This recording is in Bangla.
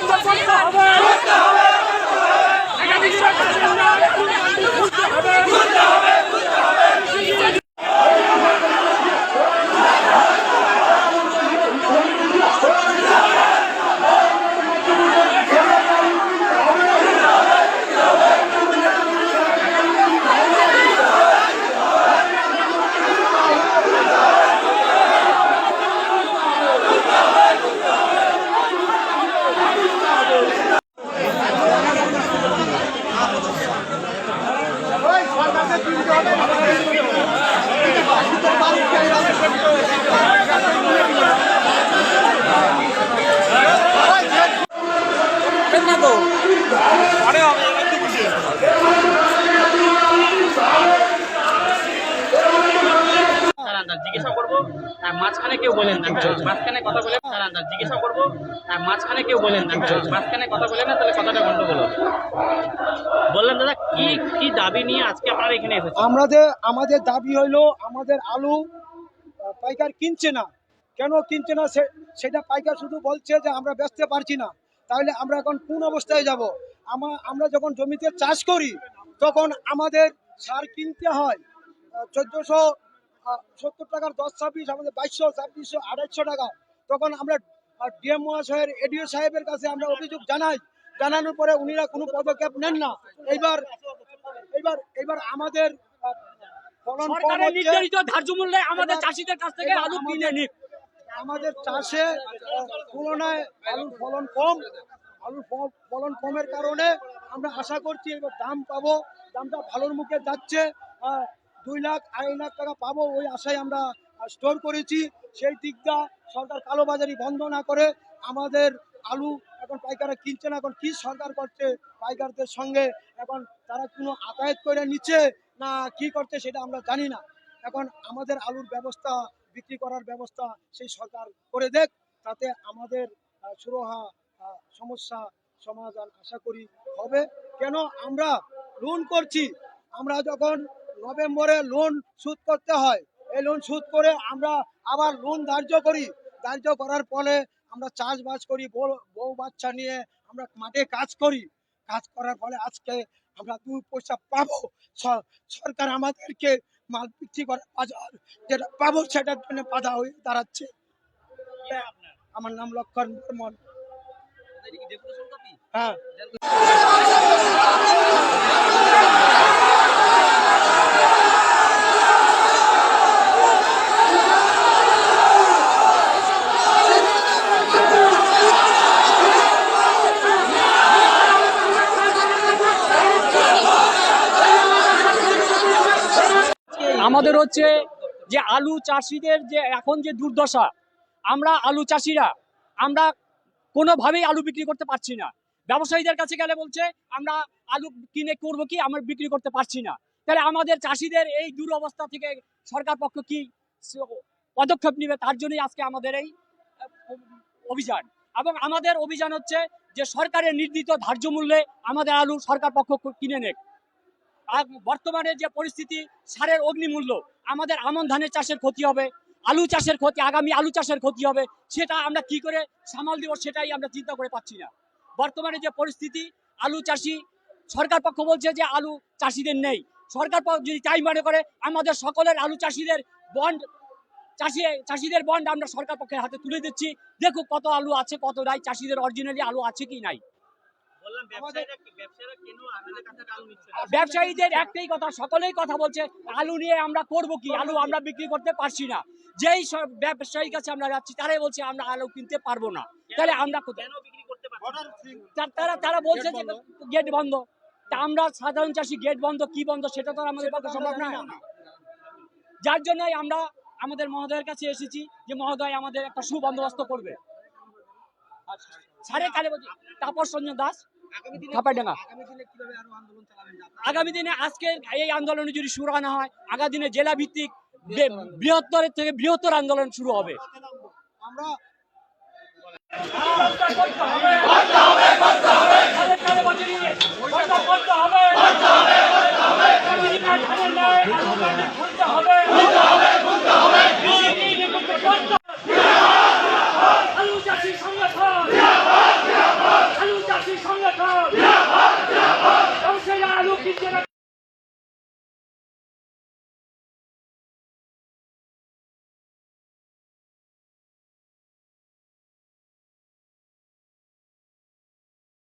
বন্ধ করতে হবে আগামী সরকারের উন্নয়ন খুলতে হবে তার আন্দাজ জিজ্ঞাসা করব মাঝখানে কেউ বলেন না মাঝখানে কথা বলে তার জিজ্ঞাসা করব মাঝখানে কেউ বলেন না মাঝখানে কথা বলে না তাহলে কথাটা গন্ডগোল হবে। দাদা কি কি দাবি নিয়ে আজকে আপনারা এখানে এসেছেন? আমাদের আমাদের দাবি হইল আমাদের আলু পাইকার কিনছে না। কেন কিনছে না সে- সেটা পাইকার শুধু বলছে যে আমরা বেচতে পারছি না। তাহলে আমরা এখন কোন অবস্থায় যাব? আমরা যখন জমিতে চাষ করি তখন আমাদের সার কিনতে হয় চোদ্দোশো সত্তর টাকার দশ ছাব্বিশ আমাদের বাইশশো ছাব্বিশশো আড়াইশো টাকা। তখন আমরা ডিএম মহাশয়ের এডিও সাহেবের কাছে আমরা অভিযোগ জানাই। জানানোর পরে উনিরা কোনো পদক্ষেপ নেন না। এইবার এইবার এইবার আমাদের ফলন। নির্ধারিত ধার্য মূল্যে আমাদের চাষিদের কাছ থেকে আলু কিনে নিক আমাদের চাষে তুলনায় আলুর ফলন কম। আলুর ফলন কমের কারণে আমরা আশা করছি এবার দাম পাবো, দামটা ভালোর মুখে যাচ্ছে। দুই লাখ, আড়াই লাখ টাকা পাবো ওই আশায় আমরা স্টোর করেছি। সেই দিকটা সরকার কালোবাজারি বন্ধ না করে আমাদের আলু এখন পাইকাররা কিনছে না, এখন কি সরকার করছে পাইকারদের সঙ্গে? এখন তারা কোনো আতায়াত করে নিচ্ছে না কি করছে সেটা আমরা জানি না। এখন আমাদের আলুর ব্যবস্থা, বিক্রি করার ব্যবস্থা সেই সরকার করে দেখ, তাতে আমাদের সুরহা সমস্যা সমাধান আশা করি হবে। কেন? আমরা লোন করছি। আমরা যখন নভেম্বরে লোন শোধ করতে হয় এই লোন শোধ করে আমরা আবার লোন ধার্য করি। ধার্য করার ফলে আমরা চাষবাস করি বউ বাচ্চা নিয়ে আমরা মাঠে কাজ করি। কাজ করার ফলে আজকে আমরা দু পয়সা পাবো। সরকার আমাদেরকে মাল বিক্রি করার বাজার যেটা পাবো সেটার জন্য বাধা হয়ে দাঁড়াচ্ছে। আমার নাম লক্ষণ বর্মন। হ্যাঁ। আমাদের হচ্ছে যে আলু চাষিদের যে এখন যে দুর্দশা আমরা আলু চাষিরা আমরা কোনোভাবেই আলু বিক্রি করতে পারছি না। ব্যবসায়ীদের কাছে গেলে বলছে, আমরা আলু কিনে করব কি? আমরা বিক্রি করতে পারছি না। তাহলে আমাদের চাষিদের এই দুরবস্থা থেকে সরকার পক্ষ কি পদক্ষেপ নেবে? তার জন্যই আজকে আমাদের এই অভিযান। এবং আমাদের অভিযান হচ্ছে যে সরকারের নির্দিষ্ট ধার্য মূল্যে আমাদের আলু সরকার পক্ষ কিনে নেক। বর্তমানে যে পরিস্থিতি, সারের অগ্নিমূল্য, আমাদের আমন ধানের চাষের ক্ষতি হবে। আলু চাষের ক্ষতি, আগামী আলু চাষের ক্ষতি হবে, সেটা আমরা কি করে সামাল দিব সেটাই আমরা চিন্তা করে পাচ্ছি না। বর্তমানে যে পরিস্থিতি, আলু চাষি, সরকার পক্ষ বলছে যে আলু চাষিদের নেই। সরকার পক্ষ যদি তাই মনে করে, আমাদের সকলের আলু চাষিদের বন্ড, চাষি, চাষিদের বন্ড আমরা সরকার পক্ষের হাতে তুলে দিচ্ছি। দেখুক কত আলু আছে, কত নাই, চাষিদের অরিজিনালি আলু আছে কি নাই। ব্যবসায়ীদের একটাই কথা সকলেই কথা বলছে আলু নিয়ে আমরা করব কি? আলু আমরা বিক্রি করতে পারছি না। যেই সব ব্যবসায়ীর কাছে আমরা যাচ্ছি তারাই বলছে আমরা আলু কিনতে পারব না। তাহলে আমরা তারা তারা বলছে যে গেট বন্ধ। তা আমরা সাধারণ চাষি গেট বন্ধ কি বন্ধ সেটা তো আমাদের পক্ষে সম্ভব না। যার জন্যই আমরা আমাদের মহোদয়ের কাছে এসেছি যে মহোদয় আমাদের একটা সুবন্দোবস্ত করবে। সাড়ে কালে বলছি তাপস রঞ্জন দাস আগামী দিনে আজকে এই আন্দোলনে যদি শুরু আনা হয় আগামী দিনে জেলা ভিত্তিক বৃহত্তরের থেকে বৃহত্তর আন্দোলন শুরু হবে। আমরা হবে।